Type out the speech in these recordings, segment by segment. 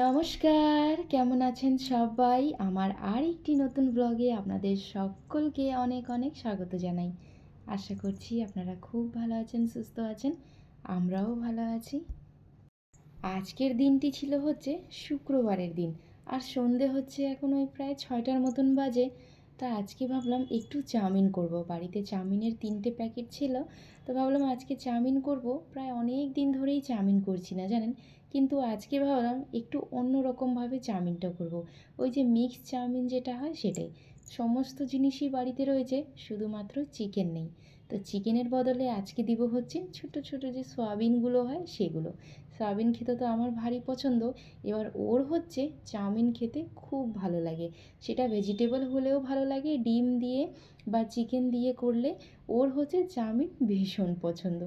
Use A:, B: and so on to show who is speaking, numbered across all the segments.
A: নমস্কার, কেমন আছেন সবাই? আমার আর একটি নতুন ব্লগে আপনাদের সকলকে অনেক অনেক স্বাগত জানাই। আশা করছি আপনারা খুব ভালো আছেন, সুস্থ আছেন, আমরাও ভালো আছি। আজকের দিনটি ছিল হচ্ছে শুক্রবারের দিন। আর সন্ধে হচ্ছে এখন ওই প্রায় ছয়টার মতন বাজে। তা আজকে ভাবলাম একটু চাউমিন করব। বাড়িতে চাউমিনের তিনটে প্যাকেট ছিল। তো ভাবলাম আজকে চাউমিন করব। প্রায় অনেক দিন ধরেই চাউমিন করছি না, জানেন? কিন্তু আজকে ভাবলাম একটু অন্য রকমভাবে চাউমিনটা করব। ওই যে মিক্স চাউমিন যেটা হয় সেটাই। সমস্ত জিনিসই বাড়িতে রয়েছে, শুধুমাত্র চিকেন নেই। তো চিকেনের বদলে আজকে দিব হচ্ছে ছোট ছোট যে সয়াবিনগুলো হয় সেগুলো। সয়াবিন খেতে তো আমার ভারী পছন্দ। এবার ওর হচ্ছে চাউমিন খেতে খুব ভালো লাগে। সেটা ভেজিটেবল হলেও ভালো লাগে, ডিম দিয়ে বা চিকেন দিয়ে করলে ওর হচ্ছে চাউমিন ভীষণ পছন্দ।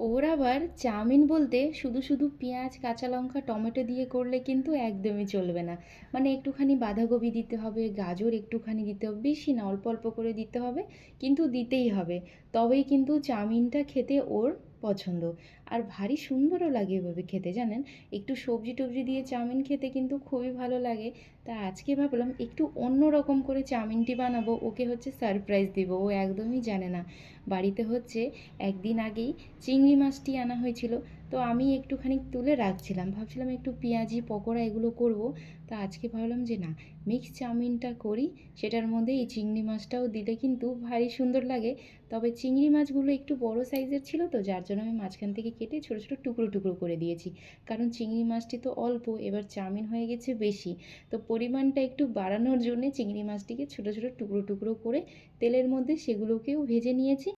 A: ওর আবার চাউমিন বলতে শুধু শুধু পেঁয়াজ, কাঁচা লঙ্কা, টমেটো দিয়ে করলে কিন্তু একদমই চলবে না। মানে একটুখানি বাঁধাকপি দিতে হবে, গাজর একটুখানি দিতে হবে, বেশি না, অল্প অল্প করে দিতে হবে, কিন্তু দিতেই হবে। তবেই কিন্তু চাউমিনটা খেতে ওর পছন্দ। আর ভারী সুন্দরও লাগে এভাবে খেতে, জানেন? একটু সবজি টবজি দিয়ে চাউমিন খেতে কিন্তু খুবই ভালো লাগে। তা আজকে ভাবলাম একটু অন্য রকম করে চাউমিনটি বানাবো, ওকে হচ্ছে সারপ্রাইজ দেবো, ও একদমই জানে না। বাড়িতে হচ্ছে একদিন আগেই চিংড়ি মাছটি আনা হয়েছিল, তো আমি একটুখানি তুলে রাখছিলাম। ভাবছিলাম একটু পেঁয়াজি, পকোড়া এগুলো করব। তা আজকে ভাবলাম যে না মিক্স চাউমিনটা করি, সেটার মধ্যে এই চিংড়ি মাছটাও দিলে কিন্তু ভারী সুন্দর লাগে। তবে চিংড়ি মাছগুলো একটু বড় সাইজের ছিল তো, যার জন্য আমি মাঝখান থেকে কেটে ছোটো ছোটো টুকরো টুকরো করে দিয়েছি। কারণ চিংড়ি মাছটি তো অল্প, এবার চাউমিন হয়ে গেছে বেশি। তো পরিমাণটা একটু বাড়ানোর জন্য চিংড়ি মাছটিকে ছোটো ছোটো টুকরো টুকরো করে তেলের মধ্যে সেগুলোকেও ভেজে নিয়েছি।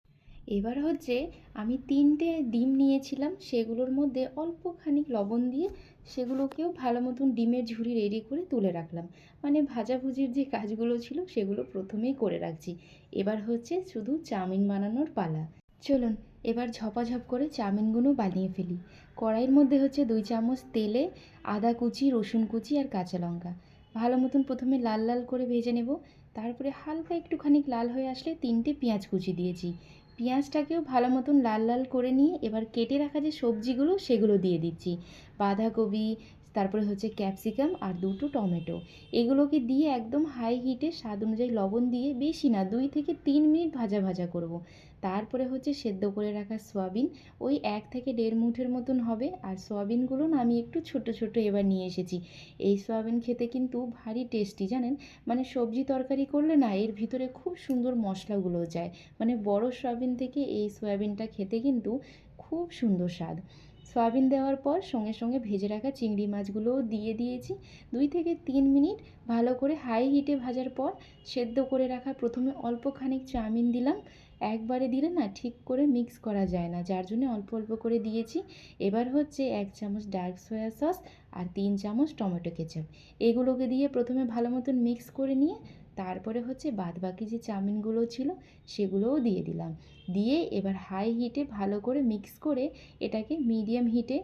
A: এবার হচ্ছে আমি তিনটে ডিম নিয়েছিলাম, সেগুলোর মধ্যে অল্প খানিক লবণ দিয়ে সেগুলোকেও ভালো মতন ডিমের ঝুড়ি রেডি করে তুলে রাখলাম। মানে ভাজাভুজির যে কাজগুলো ছিল সেগুলো প্রথমেই করে রাখছি। এবার হচ্ছে শুধু চাউমিন বানানোর পালা। চলুন, এবার ঝপাঝপ করে চাউমিনগুলো বানিয়ে ফেলি। কড়াইয়ের মধ্যে হচ্ছে দুই চামচ তেলে আদা কুচি, রসুন কুচি আর কাঁচা লঙ্কা। ভালো মতন প্রথমে লাল লাল করে ভেজে নেব। তারপরে হালকা একটুখানি লাল হয়ে আসলে তিনটে পেঁয়াজ কুচি দিয়েছি। পেঁয়াজটাকেও ভালো মতন লাল লাল করে নিয়ে এবার কেটে রাখা যে সবজিগুলো সেগুলো দিয়ে দিচ্ছি। বাঁধাকপি তারপরে হচ্ছে ক্যাপসিকাম আর দুটো টমেটো। এগুলোকে দিয়ে একদম হাই হিটে স্বাদ অনুযায়ী লবণ দিয়ে বেশি না, দুই থেকে তিন মিনিট ভাজা ভাজা করব। তারপরে হচ্ছে সেদ্ধ করে রাখা সয়াবিন, ওই এক থেকে দেড় মুঠের মতন হবে। আর সয়াবিনগুলো না আমি একটু ছোট ছোট এবার নিয়ে এসেছি। এই সয়াবিন খেতে কিন্তু ভারী টেস্টি জানেন? মানে সবজি তরকারি করলে না এর ভিতরে খুব সুন্দর মশলাগুলো যায়। মানে বড় সয়াবিন থেকে এই সয়াবিনটা খেতে কিন্তু খুব সুন্দর স্বাদ। সয়াবিন দেওয়ার পর সঙ্গে সঙ্গে ভেজে রাখা চিংড়ি মাছগুলোও দিয়ে দিয়েছি। দুই থেকে তিন মিনিট ভালো করে হাই হিটে ভাজার পর সেদ্ধ করে রাখা প্রথমে অল্প খানিক চাউমিন দিলাম। একবারে দিলে না ঠিক করে মিক্স করা যায় না, যার জন্য অল্প অল্প করে দিয়েছি। এবার হচ্ছে এক চামচ ডার্ক সয়া সস আর তিন চামচ টমেটো কেচাপ এগুলোকে দিয়ে প্রথমে ভালো মতন মিক্স করে নিয়ে তারপরে হচ্ছে বাদ বাকি যে চাউমিনগুলো ছিল সেগুলোও দিয়ে দিলাম। দিয়ে এবার হাই হিটে ভালো করে মিক্স করে এটাকে মিডিয়াম হিটে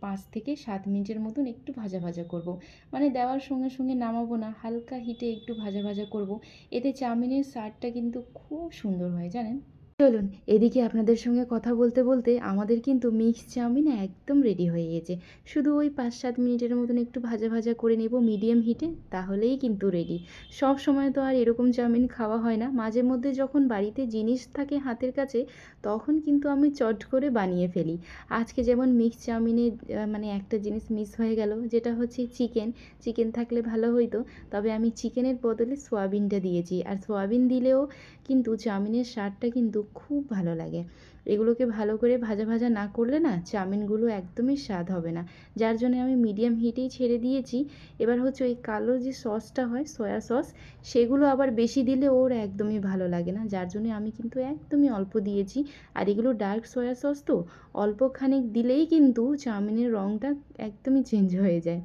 A: পাঁচ থেকে সাত মিনিটের মতন একটু ভাজা ভাজা করব। মানে দেওয়ার সঙ্গে সঙ্গে নামাবো না, হালকা হিটে একটু ভাজা ভাজা করব। এতে চাউমিনের স্বাদটা কিন্তু খুব সুন্দর হয়, জানেন চলুন, এদিকে আপনাদের সঙ্গে কথা বলতে বলতে আমাদের কিন্তু মিক্স চাউমিন একদম রেডি হয়ে গেছে। শুধু ওই পাঁচ সাত মিনিটের মতন একটু ভাজা ভাজা করে নেব মিডিয়াম হিটে তাহলেই কিন্তু রেডি সব সময় তো আর এরকম চাউমিন খাওয়া হয় না। মাঝে মধ্যে যখন বাড়িতে জিনিস থাকে হাতের কাছে, তখন কিন্তু আমি চট করে বানিয়ে ফেলি। আজকে যেমন মিক্স চাউমিনে মানে একটা জিনিস মিস হয়ে গেল, যেটা হচ্ছে চিকেন। চিকেন থাকলে ভালো হইতো, তবে আমি চিকেনের বদলে সোয়াবিনটা দিয়েছি। আর সোয়াবিন দিলেও কিন্তু চাউমিনের স্বাদটা কিন্তু খুব ভালো লাগে। এগুলোকে ভালো করে ভাজা ভাজা না করলে না চাউমিনগুলো একদমই স্বাদ হবে না। যার জন্য আমি মিডিয়াম হিটেই ছেড়ে দিয়েছি। এবার হচ্ছে ওই কালো যে সসটা হয় সয়া সস সেগুলো আবার বেশি দিলে ওর একদমই ভালো লাগে না। যার জন্য আমি কিন্তু একদমই অল্প দিয়েছি। আর এগুলো ডার্ক সয়া সস তো অল্প খানিক দিলেই কিন্তু চাউমিনের রঙটা একদমই চেঞ্জ হয়ে যায়।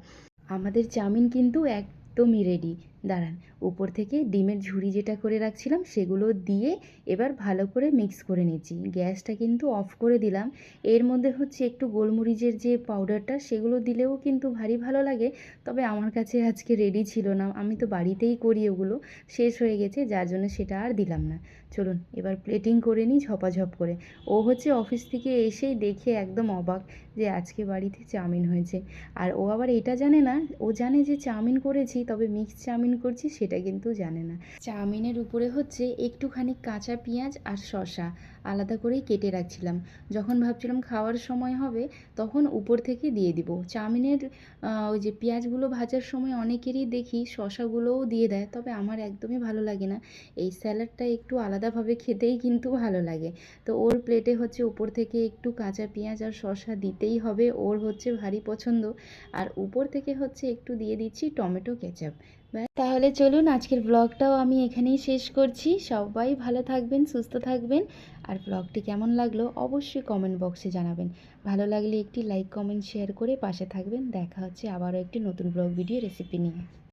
A: আমাদের চাউমিন কিন্তু একদমই রেডি দাঁড়ান, উপর থেকে ডিমের ঝুড়ি যেটা করে রাখছিলাম সেগুলো দিয়ে এবার ভালো করে মিক্স করে নিচ্ছি। গ্যাসটা কিন্তু অফ করে দিলাম। এর মধ্যে হচ্ছে একটু গোলমরিচের যে পাউডারটা সেগুলো দিলেও কিন্তু ভারী ভালো লাগে, তবে আমার কাছে আজকে রেডি ছিল না। আমি তো বাড়িতেই করি ওগুলো, শেষ হয়ে গেছে, যার জন্য সেটা আর দিলাম না। চলুন, এবার প্লেটিং করে নিই ঝপাঝপ করে। ও হচ্ছে অফিস থেকে এসেই দেখে একদম অবাক যে আজকে বাড়িতে চাউমিন হয়েছে। আর ও আবার এটা জানে না, ও জানে যে চাউমিন করেছি, তবে মিক্স চাউমিন করছি সেটা কিন্তু জানে না। চাউমিনের উপরে হচ্ছে একটুখানি কাঁচা পেঁয়াজ আর শসা। আলাদা করেই কেটে রাখছিলাম। যখন ভাবছিলাম খাওয়ার সময় হবে, তখন উপর থেকে দিয়ে দিব। চাউমিনের ওই যে পেঁয়াজগুলো ভাজার সময় অনেকেরই দেখি শসাগুলোও দিয়ে দেয়, তবে আমার একদমই ভালো লাগে না। এই স্যালাডটা একটু আলাদাভাবে খেতেই কিন্তু ভালো লাগে। তো ওর প্লেটে হচ্ছে উপর থেকে একটু কাঁচা পেঁয়াজ আর শসা দিতেই হবে, ওর হচ্ছে ভারী পছন্দ। আর উপর থেকে হচ্ছে একটু দিয়ে দিচ্ছি টমেটো কেচাপ। তাহলে চলুন আজকের ব্লগটাও আমি এখানেই শেষ করছি। সবাই ভালো থাকবেন, সুস্থ থাকবেন। আর ব্লগটি কেমন লাগল অবশ্যই কমেন্ট বক্সে জানাবেন। ভালো লাগলে একটি লাইক কমেন্ট শেয়ার করে পাশে থাকবেন। দেখা হচ্ছে আবারও একটি নতুন ব্লগ ভিডিও রেসিপি নিয়ে।